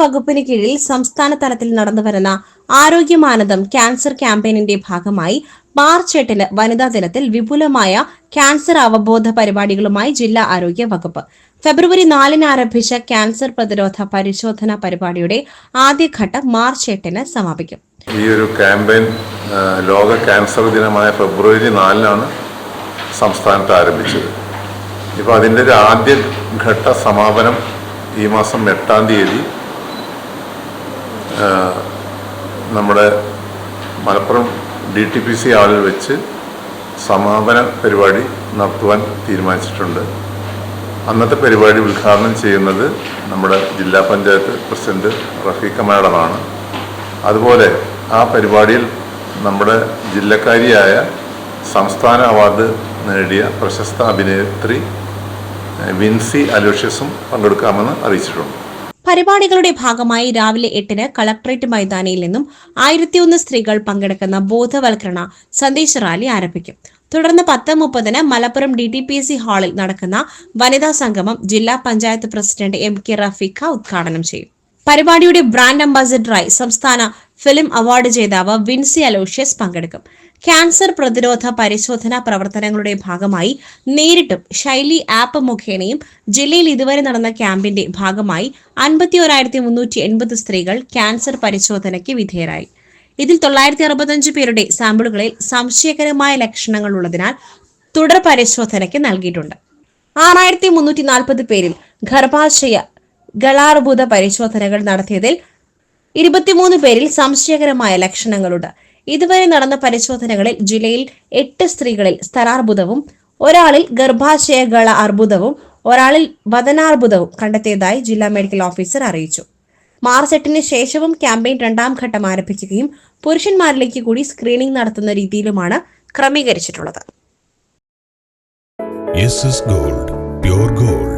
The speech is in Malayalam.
വകുപ്പിന് കീഴിൽ സംസ്ഥാന തലത്തിൽ നടന്നുവരുന്ന ആരോഗ്യമാനദം ക്യാൻസർ ക്യാമ്പയിനിന്റെ ഭാഗമായി മാർച്ച് എട്ടിന് വനിതാ ദിനത്തിൽ വിപുലമായ ക്യാൻസർ അവബോധ പരിപാടികളുമായി ജില്ലാ ആരോഗ്യ വകുപ്പ്. ഫെബ്രുവരി നാലിന് ആരംഭിച്ച ക്യാൻസർ പ്രതിരോധ പരിശോധന പരിപാടിയുടെ ആദ്യഘട്ടം മാർച്ച് എട്ടിന് സമാപിക്കും. ഈ ഒരു ക്യാമ്പയിൻ ലോക ക്യാൻസർ ദിനമായ ഫെബ്രുവരി നാലിനാണ് സംസ്ഥാനത്ത് ആരംഭിച്ചത്. ഇപ്പോൾ അതിന്റെ ഒരു ആദ്യ ഘട്ട സമാപനം ഈ മാസം എട്ടാം തീയതി നമ്മുടെ Malappuram D T P C ഹാളിൽ വെച്ച് സമാപന പരിപാടി നടത്തുവാൻ തീരുമാനിച്ചിട്ടുണ്ട്. അന്നത്തെ പരിപാടി ഉദ്ഘാടനം ചെയ്യുന്നത് നമ്മുടെ ജില്ലാ പഞ്ചായത്ത് പ്രസിഡന്റ് റഫീഖ മാഡമാണ് അതുപോലെ ആ പരിപാടിയിൽ നമ്മുടെ ജില്ലക്കാരിയായ സംസ്ഥാന അവാർഡ് നേടിയ പ്രശസ്ത അഭിനേത്രി വിൻസി അലോഷ്യസും പങ്കെടുക്കാമെന്ന് അറിയിച്ചിട്ടുണ്ട്. പരിപാടികളുടെ ഭാഗമായി രാവിലെ എട്ടിന് കളക്ടറേറ്റ് മൈതാനിയിൽ നിന്നും ആയിരത്തിയൊന്ന് സ്ത്രീകൾ പങ്കെടുക്കുന്ന ബോധവൽക്കരണ സന്ദേശ റാലി ആരംഭിക്കും. തുടർന്ന് പത്ത് മുപ്പതിന് Malappuram D T P S C ഹാളിൽ നടക്കുന്ന വനിതാ സംഗമം ജില്ലാ panchayat president M K Rafeeqa ഉദ്ഘാടനം ചെയ്യും. പരിപാടിയുടെ ബ്രാൻഡ് അംബാസിഡറായി സംസ്ഥാന ഫിലിം അവാർഡ് ജേതാവ് വിൻസി അലോഷ്യസ് പങ്കെടുക്കും. ക്യാൻസർ പ്രതിരോധ പരിശോധനാ പ്രവർത്തനങ്ങളുടെ ഭാഗമായി നേരിട്ടും ശൈലി ആപ്പ് മുഖേനയും ജില്ലയിൽ ഇതുവരെ നടന്ന ക്യാമ്പിന്റെ ഭാഗമായി അൻപത്തി സ്ത്രീകൾ ക്യാൻസർ പരിശോധനയ്ക്ക് വിധേയരായി. ഇതിൽ തൊള്ളായിരത്തി അറുപത്തഞ്ച് പേരുടെ സാമ്പിളുകളിൽ സംശയകരമായ ലക്ഷണങ്ങൾ ഉള്ളതിനാൽ തുടർ പരിശോധനയ്ക്ക് നൽകിയിട്ടുണ്ട്. ആറായിരത്തി മുന്നൂറ്റി നാൽപ്പത് പേരിൽ ഗർഭാശയ ഗളാർബുദ പരിശോധനകൾ നടത്തിയതിൽ ഇരുപത്തിമൂന്ന് പേരിൽ സംശയകരമായ ലക്ഷണങ്ങളുണ്ട്. ഇതുവരെ നടന്ന പരിശോധനകളിൽ ജില്ലയിൽ എട്ട് സ്ത്രീകളിൽ സ്ഥലാർബുദവും ഒരാളിൽ ഗർഭാശയ ഗള അർബുദവും ഒരാളിൽ വതനാർബുദവും കണ്ടെത്തിയതായി ജില്ലാ മെഡിക്കൽ ഓഫീസർ അറിയിച്ചു. മാർച്ച് എട്ടിന് ശേഷവും ക്യാമ്പയിൻ രണ്ടാം ഘട്ടം ആരംഭിക്കുകയും പുരുഷന്മാരിലേക്ക് കൂടി സ്ക്രീനിംഗ് നടത്തുന്ന രീതിയിലുമാണ് ക്രമീകരിച്ചിട്ടുള്ളത്. Gold gold